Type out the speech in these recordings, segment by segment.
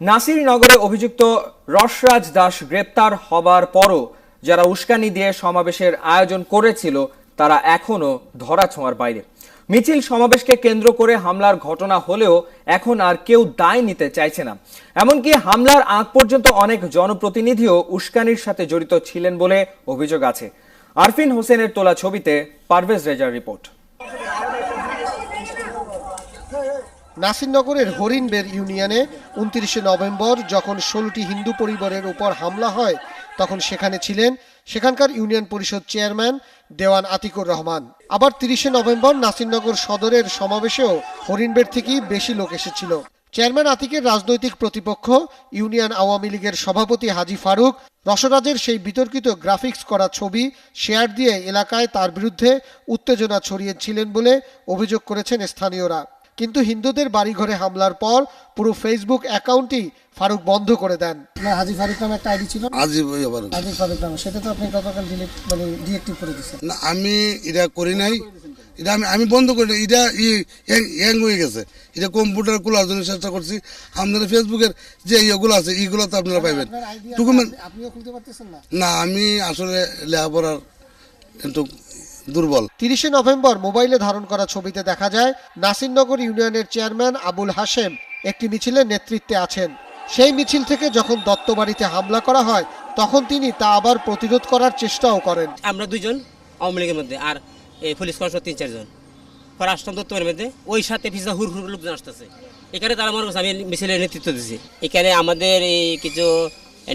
নাসিরনগরে অভিযুক্ত রসরাজ দাস গ্রেপ্তার হবার পরও যারা উস্কানি দিয়ে সমাবেশের আয়োজন করেছিল, তারা এখনও ধরাছোঁয়ার বাইরে। মিছিল সমাবেশকে কেন্দ্র করে হামলার ঘটনা হলেও এখন আর কেউ দায় নিতে চাইছে না। এমনকি হামলার আগ পর্যন্ত অনেক জনপ্রতিনিধিও উস্কানির সাথে জড়িত ছিলেন বলে অভিযোগ আছে। আরফিন হোসেনের তোলা ছবিতে পারভেজ রেজার রিপোর্ট। নাসিরনগরের হরিণবের ইউনিয়নে উনত্রিশে নভেম্বর যখন ষোলোটি হিন্দু পরিবারের উপর হামলা হয়, তখন সেখানে ছিলেন সেখানকার ইউনিয়ন পরিষদ চেয়ারম্যান দেওয়ান আতিকুর রহমান। আবার তিরিশে নভেম্বর নাসিরনগর সদরের সমাবেশেও হরিণবের থেকেই বেশি লোক এসেছিল। চেয়ারম্যান আতিকের রাজনৈতিক প্রতিপক্ষ, ইউনিয়ন আওয়ামী লীগের সভাপতি হাজি ফারুক, রসরাজের সেই বিতর্কিত গ্রাফিক্স করা ছবি শেয়ার দিয়ে এলাকায় তার বিরুদ্ধে উত্তেজনা ছড়িয়েছিলেন বলে অভিযোগ করেছেন স্থানীয়রা। কিন্তু হিন্দুদের বাড়িঘরে হামলার পর পুরো ফেসবুক অ্যাকাউন্টই ফারুক বন্ধ করে দেন। আপনার হাজি ফারুক নামে একটা আইডি ছিল। না? আবার হাজি ফারুক নামে। সেটা তো আপনি গতকাল ডিলিট মানে ডিএক্টিভ করে দিচ্ছেন না আমি এটা করি নাই। এটা আমি আমি বন্ধ করি নাই। এটা হ্যাং হয়ে গেছে। এটা কম্পিউটার খোলার জন্য চেষ্টা করছি। আপনারা ফেসবুকের যে ইয়েগুলো আছে এইগুলো তো আপনারা পাইবেন। ডকুমেন্ট আপনিও খুলতে পারতেছেন না। না আমি আসলে লেখাপড়ার একটু দুর্বল। তিরিশে নভেম্বর মোবাইলে ধারণ করা ছবিতে দেখা যায় নাসিরনগর ইউনিয়নের চেয়ারম্যান আবুল হাশেম একটি মিছিলের নেতৃত্বে আছেন। সেই মিছিল থেকে যখন দত্তবাড়িতে হামলা করা হয় তখন তিনি তা আবার প্রতিরোধ করার চেষ্টাও করেন। আমরা দুইজন আওয়ামী লীগের মধ্যে আর এই পুলিশ কমিশনার তিন চারজন। পরে দত্তমের মধ্যে ওই সাথে পিছনে হুর হুর লোকজন আসতেছে। এখানে তারা মনে করছে আমি মিছিলের নেতৃত্ব দিচ্ছি এখানে আমাদের এই কিছু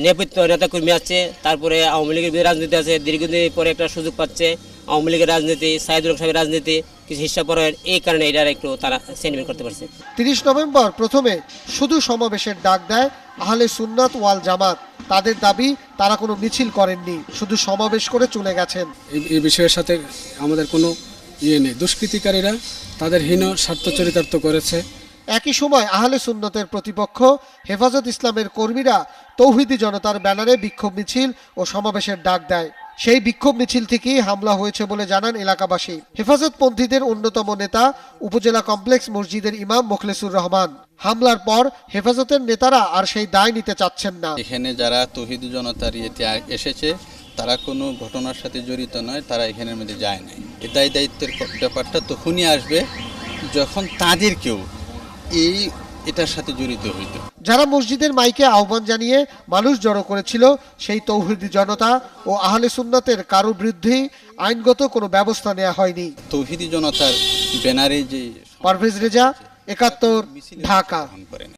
নেপথ্য নেতা কর্মী আছে তারপরে আওয়ামী লীগের রাজনীতি আছে দীর্ঘদিন পরে একটা সুযোগ পাচ্ছে। আওয়ামী লীগের রাজনীতি সাইদুল সাহেবের রাজনীতি কিছু হিসাব পরে এই কারণে এটার একটু তারা সেন্টিমেন্ট করতে পারছে। তিরিশ নভেম্বর প্রথমে শুধু সমাবেশের ডাক দেয় আহলে সুন্নাত ওয়াল জামাত। তাদের দাবি তারা কোনো মিছিল করেননি শুধু সমাবেশ করে চলে গেছেন। এই- এই বিষয়ের সাথে আমাদের কোনো ইয়ে নেই। দুষ্কৃতিকারীরা তাদের হীন স্বার্থ চরিতার্থ করেছে। একই সময় আহলে সুন্নতের প্রতিপক্ষ হেফাজত ইসলামের কর্মীরা তৌহিদি জনতার ব্যানারে বিক্ষোভ মিছিল ও সমাবেশের ডাক দেয়। সেই বিক্ষোভ মিছিল থেকেই হামলা হয়েছে বলে জানান এলাকাবাসী। হেফাজতপন্থীদের অন্যতম নেতা উপজেলা কমপ্লেক্স মসজিদের ইমাম মোখলেসুর রহমান। হামলার পর হেফাজতের নেতারা আর সেই দায় নিতে চাচ্ছেন না। এখানে যারা তহিদ জনতার ইয়েতে এসেছে, তারা কোনো ঘটনার সাথে জড়িত নয়, তারা এখানের মধ্যে যায় নাই। এ দায় দায়িত্বের ব্যাপারটা তখনই আসবে যখন তাদের কেউ এই এটার সাথে জড়িত হইতো। যারা মসজিদের মাইকে আহ্বান জানিয়ে মানুষ জড়ো করেছিল সেই তৌহিদি জনতা ও আহলে সুন্নতের কারও বিরুদ্ধেই আইনগত কোনো ব্যবস্থা নেওয়া হয়নি। তৌহিদি জনতার ব্যানারে যে পারভেজ রেজা একাত্তর ঢাকা। গ্রহণ করেন।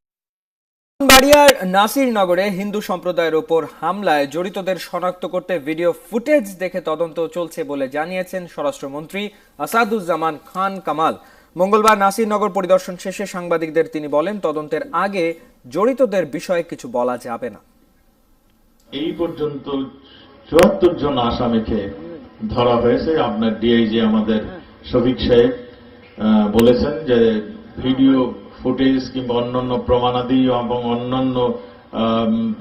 বাড়িয়ার নাসিরনগরে হিন্দু সম্প্রদায়ের ওপর হামলায় জড়িতদের শনাক্ত করতে ভিডিও ফুটেজ দেখে তদন্ত চলছে বলে জানিয়েছেন স্বরাষ্ট্রমন্ত্রী আসাদুজ্জামান খান কামাল। মঙ্গলবার নাসিরনগর পরিদর্শন শেষে সাংবাদিকদের তিনি বলেন, তদন্তের আগে জড়িতদের বিষয়ে কিছু বলা যাবে না। এই পর্যন্ত চুয়াত্তর জন আসামিকে ধরা হয়েছে। আপনার ডিআইজি আমাদের শফিক সাহেব বলেছেন যে ভিডিও ফুটেজ কিংবা অন্যান্য প্রমাণাদি এবং অন্যান্য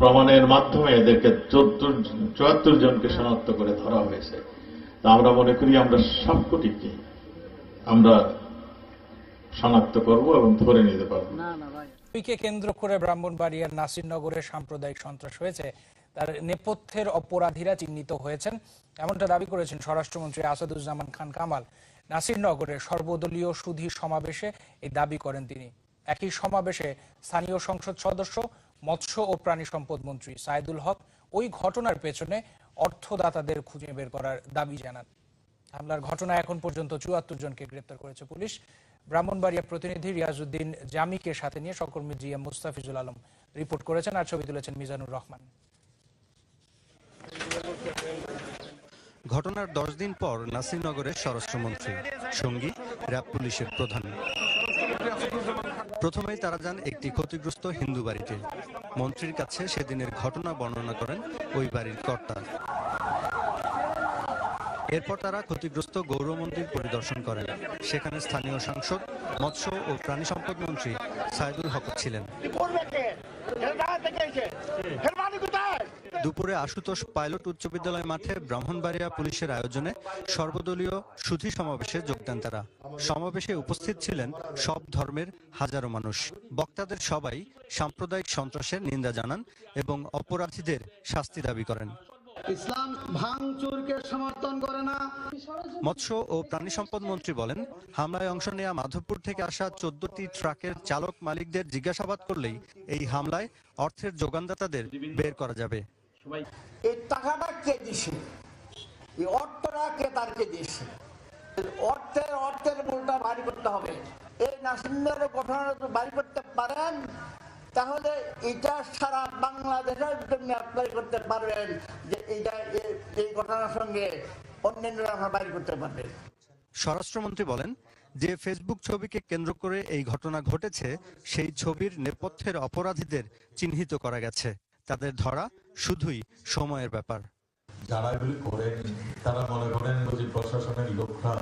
প্রমাণের মাধ্যমে এদেরকে চোদ্দোর চুয়াত্তর জনকে শনাক্ত করে ধরা হয়েছে। তা আমরা মনে করি আমরা সবকটিকে আমরা শনাক্ত করব এবং ধরে নিতে পারব। কে কেন্দ্র করে ব্রাহ্মণবাড়িয়ার নাসিরনগরে সাম্প্রদায়িক সন্ত্রাস হয়েছে তার নেপথ্যের অপরাধীরা চিহ্নিত হয়েছেন এমনটা দাবি করেছেন স্বরাষ্ট্রমন্ত্রী আসাদুজ্জামান খান কামাল। নাসিরনগরে সর্বদলীয় সুধী সমাবেশে এই দাবি করেন তিনি। একই সমাবেশে স্থানীয় সংসদ সদস্য মৎস্য ও প্রাণী সম্পদ মন্ত্রী সাইদুল হক ওই ঘটনার পেছনে অর্থদাতাদের খুঁজে বের করার দাবি জানান। হামলার ঘটনায় এখন পর্যন্ত চুয়াত্তর জনকে গ্রেপ্তার করেছে পুলিশ। ব্রাহ্মণবাড়িয়া প্রতিনিধি রিয়াজউদ্দিন জামিকে সাথে নিয়ে সহকর্মী জি মুস্তাফিজুল আলম রিপোর্ট করেছেন আর ছবি তুলেছেন মিজানুর রহমান। ঘটনার দশ দিন পর নাসিরনগরের স্বরাষ্ট্রমন্ত্রী, সঙ্গী, র্যাব পুলিশের প্রধান। প্রথমেই তারা যান একটি ক্ষতিগ্রস্ত হিন্দু বাড়িতে। মন্ত্রীর কাছে সেদিনের ঘটনা বর্ণনা করেন ওই বাড়ির কর্তা। এরপর তারা ক্ষতিগ্রস্ত গৌর মন্দির পরিদর্শন করেন। সেখানে স্থানীয় সাংসদ, মৎস্য ও প্রাণী সম্পদ মন্ত্রী সাইদুল হক ছিলেন। দুপুরে আশুতোষ পাইলট উচ্চ বিদ্যালয় মাঠে ব্রাহ্মণবাড়িয়া পুলিশের আয়োজনে সর্বদলীয় সুধি সমাবেশে যোগ দেন তারা। সমাবেশে উপস্থিত ছিলেন সব ধর্মের হাজারো মানুষ। বক্তাদের সবাই সাম্প্রদায়িক সন্ত্রাসের নিন্দা জানান এবং অপরাধীদের শাস্তি দাবি করেন। ইসলাম ভাঙচুরকে সমর্থন করে না। মৎস্য ও প্রাণী সম্পদ মন্ত্রী বলেন হামলায় অংশ নেওয়া মাধবপুর থেকে আসা চোদ্দটি ট্রাকের চালক মালিকদের জিজ্ঞাসাবাদ করলেই এই হামলায় অর্থের যোগানদাতাদের বের করা যাবে। এই টাকাটা কে দিছে? এই অর্থটা কে তারকে দিয়েছে অর্থের অর্থের মূলটা বাড়ি করতে হবে। এই নাসিন্দের ঘটনাটা তো বাড়ি করতে পারেন তাহলে এটা সারা বাংলাদেশের জন্য অ্যাপ্লাই করতে পারবেন যে এটা এই ঘটনার সঙ্গে অন্যান্যরা আমরা বাড়ি করতে পারবেন স্বরাষ্ট্রমন্ত্রী বলেন যে ফেসবুক ছবিকে কেন্দ্র করে এই ঘটনা ঘটেছে সেই ছবির নেপথ্যের অপরাধীদের চিহ্নিত করা গেছে। তাদের ধরা শুধুই সময়ের ব্যাপার। যারা এগুলি করেন তারা মনে করেন যে প্রশাসনের লোকরা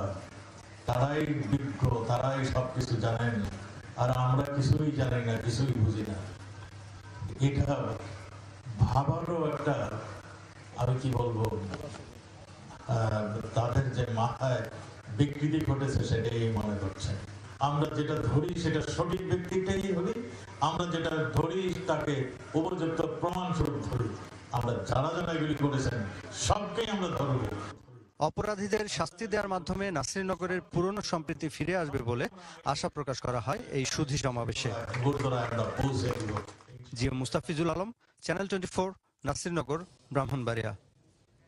তারাই বিজ্ঞ তারাই সবকিছু জানেন। আর আমরা কিছুই জানি না, কিছুই বুঝি না। এটা ভাবারও একটা, আমি কি বলব তাদের যে মাথায় বিকৃতি ঘটেছে সেটাই মনে করছে। আমরা যেটা ধরি সেটা সঠিক ব্যক্তিটাই ধরি, আমরা যেটা ধরি তাকে উপযুক্ত প্রমাণস্বরূপ ধরি। আমরা যারা যারা এগুলি করেছেন, সবকেই আমরা ধরবো। অপরাধীদের শাস্তি দেওয়ার মাধ্যমে নাসিরনগরের পুরনো সম্প্রীতি ফিরে আসবে বলে আশা প্রকাশ করা হয় এই সুধি সমাবেশে। GM Mustafizul Alam, channel twenty four, Nasirnagar, Brahmanbaria.